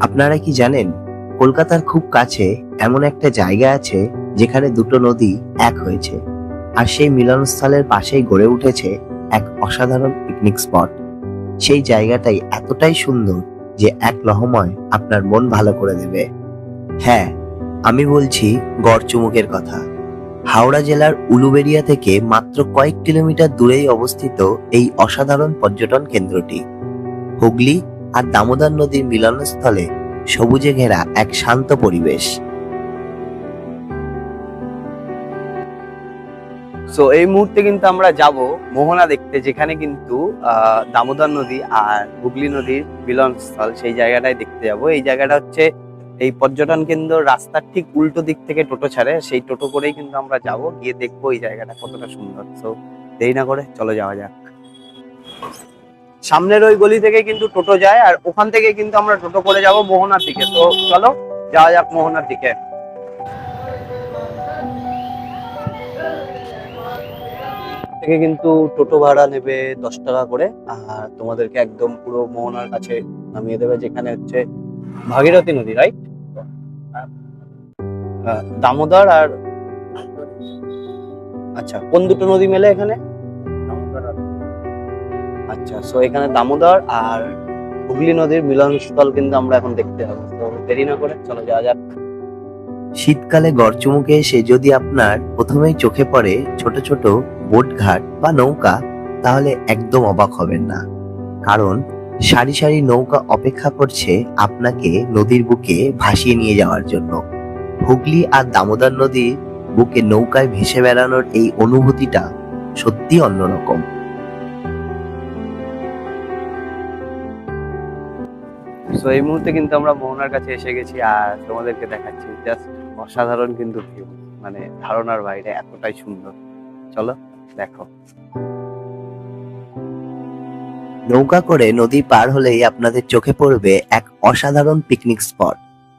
আপনারা কি জানেন, কলকাতার খুব কাছে এমন একটা জায়গা আছে যেখানে দুটো নদী এক হয়েছে আর সেই মিলনস্থলের পাশেই গড়ে উঠেছে এক অসাধারণ পিকনিক স্পট সেই জায়গাটাই এতটাই সুন্দর যে এক লহময় আপনার মন ভালো করে দেবে। হ্যাঁ আমি বলছি গড়চুমুকের কথা। হাওড়া জেলার উলুবেড়িয়া থেকে মাত্র কয়েক কিলোমিটার দূরেই অবস্থিত এই অসাধারণ পর্যটন কেন্দ্রটি। হুগলি আর দামোদর নদীর মিলনস্থলে সবুজে ঘেরা এক শান্ত পরিবেশ। সো এই মুহূর্তে কিন্তু আমরা যাব মোহনা দেখতে, যেখানে কিন্তু দামোদর নদী আর হুগলি নদীর মিলনস্থল, সেই জায়গাটায় দেখতে যাব। এই জায়গাটা হচ্ছে এই পর্যটন কেন্দ্র রাস্তার ঠিক উল্টো দিক থেকে টোটো ছাড়ে। সেই টোটো করেই কিন্তু আমরা যাব, গিয়ে দেখব এই জায়গাটা কতটা সুন্দর। সো দেরি না করে চলো যাওয়া যাক। সামনের ওই গলি থেকে কিন্তু টোটো যায় আর ওখান থেকে কিন্তু আমরা টোটো করে যাব মোহনার দিকে। তো চলো, যাওয়া যাক মোহনার দিকে। থেকে কিন্তু টোটো ভাড়া নেবে দশ টাকা করে, আর তোমাদেরকে একদম পুরো মোহনার কাছে নামিয়ে দেবে, যেখানে হচ্ছে ভাগীরথী নদী রাইট দামোদর আর আচ্ছা কোন দুটো নদী মেলে এখানে? আচ্ছা সো এখানে দামোদর আর হুগলি নদীর মিলনস্থল কিন্তু আমরা এখন দেখতে পাবো। তো দেরি না করে চলো যাওয়া যাক। শীতকালে গড়চুমুকে এসে যদি আপনার প্রথমেই চোখে পড়ে ছোট ছোট বোটঘাট বা নৌকা, তাহলে একদম অবাক হবেন না। কারণ সারি সারি নৌকা অপেক্ষা করছে আপনাকে নদীর বুকে ভাসিয়ে নিয়ে যাওয়ার জন্য। হুগলি আর দামোদর নদীর বুকে নৌকায় ভেসে বেড়ানোর এই অনুভূতিটা সত্যি অন্যরকম। সো এই মুহূর্তে কিন্তু আমরা মোহনার কাছে এসে গেছি আর তোমাদেরকে দেখাচ্ছি জাস্ট অসাধারণ কিন্তু ভিউ মানে ধারণার বাইরে এতটাই সুন্দর। চলো, দেখো। নৌকা করে নদী পার হলেই আপনাদের চোখে পড়বে এক অসাধারণ পিকনিক স্পট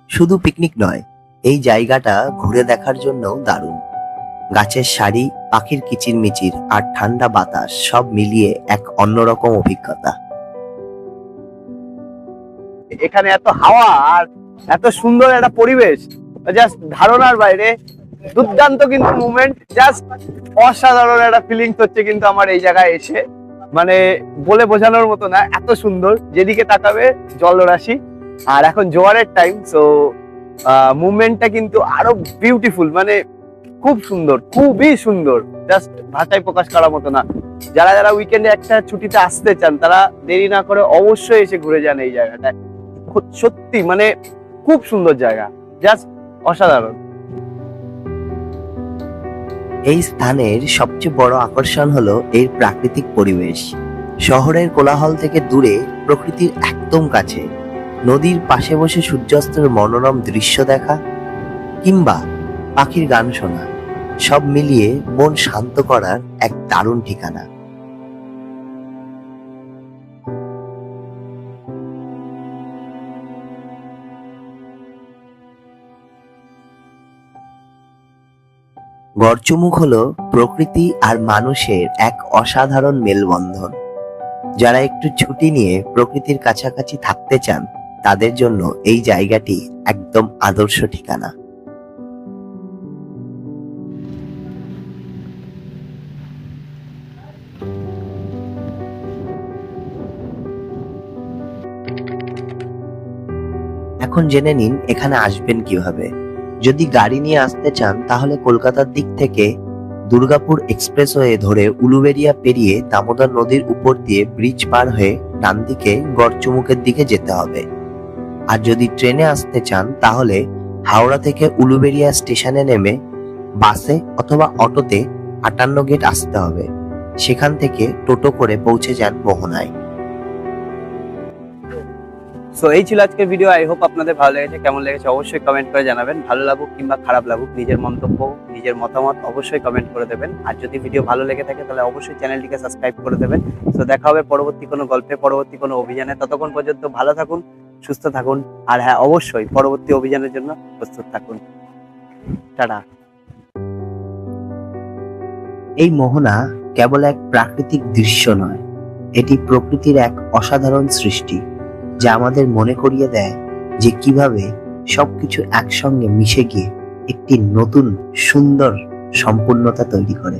শুধু পিকনিক নয়, এই জায়গাটা ঘুরে দেখার জন্য দারুণ। গাছের সারি, পাখির কিচিরমিচির আর ঠান্ডা বাতাস সব মিলিয়ে এক অন্যরকম অভিজ্ঞতা। এখানে এত হাওয়া আর এত সুন্দর একটা পরিবেশ। জাস্ট ধারণার বাইরে। দুর্দান্ত কিন্তু মুভমেন্ট জাস্ট অসাধারণ একটা ফিলিংস হচ্ছে কিন্তু আমার এই জায়গায় এসে। মানে বলে বোঝানোর মতো না, এত সুন্দর। যেদিকে তাকাবে, জলরাশি। আর এখন জোয়ারের টাইম সো মুভমেন্টটা কিন্তু আরও বিউটিফুল মানে খুব সুন্দর, খুবই সুন্দর। জাস্ট ভাষায় প্রকাশ করার মতো না। যারা যারা উইকেন্ডে একটা ছুটিতে আসতে চান, তারা দেরি না করে অবশ্যই এসে ঘুরে যান এই জায়গাটায়। সত্যি মানে খুব সুন্দর জায়গা জাস্ট অসাধারণ। এই স্থানের সবচেয়ে বড় আকর্ষণ হলো এর প্রাকৃতিক পরিবেশ। শহরের কোলাহল থেকে দূরে, প্রকৃতির একদম কাছে। নদীর পাশে বসে সূর্যাস্তের মনোরম দৃশ্য দেখা, কিংবা পাখির গান শোনা। সব মিলিয়ে মন শান্ত করার এক দারুণ ঠিকানা। গড়চুমুখ হলো প্রকৃতি আর মানুষের এক অসাধারণ মেলবন্ধন। যারা একটু ছুটি নিয়ে প্রকৃতির কাছাকাছি থাকতে চান, তাদের জন্য এই জায়গাটি একদম আদর্শ ঠিকানা। এখন জেনে নিন, এখানে আসবেন কীভাবে। যদি গাড়ি নিয়ে আসতে চান, তাহলে কলকাতার দিক থেকে দুর্গাপুর এক্সপ্রেসওয়ে ধরে উলুবেড়িয়া পেরিয়ে দামোদর নদীর উপর দিয়ে ব্রিজ পার হয়ে ডান দিকে গড়চুমুকের দিকে যেতে হবে। আর যদি ট্রেনে আসতে চান, তাহলে হাওড়া থেকে উলুবেড়িয়া স্টেশনে নেমে বাসে অথবা অটোতে আটান্ন গেট আসতে হবে। সেখান থেকে টোটো করে পৌঁছে যান মোহনায়। সো এই ছিল আজকের ভিডিও আই হোপ আপনাদের ভালো লেগেছে। কেমন লেগেছে অবশ্যই কমেন্ট করে জানাবেন। ভালো লাগুক কিংবা খারাপ লাগুক, নিজের মন্তব্য, নিজের মতামত অবশ্যই কমেন্ট করে দেবেন। আর যদি ভিডিও ভালো লেগে থাকে, তাহলে অবশ্যই চ্যানেলটিকে সাবস্ক্রাইব করে দেবেন। সো দেখা হবে পরবর্তী কোনো গল্পে, পরবর্তী কোনো অভিযানে। ততক্ষণ পর্যন্ত ভালো থাকুন, সুস্থ থাকুন। আর হ্যাঁ অবশ্যই পরবর্তী অভিযানের জন্য প্রস্তুত থাকুন। টাটা। এই মোহনা কেবল এক প্রাকৃতিক দৃশ্য নয়, এটি প্রকৃতির এক অসাধারণ সৃষ্টি। যা আমাদের মনে করিয়ে দেয় যে কীভাবে সবকিছু একসঙ্গে মিশে গিয়ে একটি নতুন, সুন্দর সম্পূর্ণতা তৈরি করে।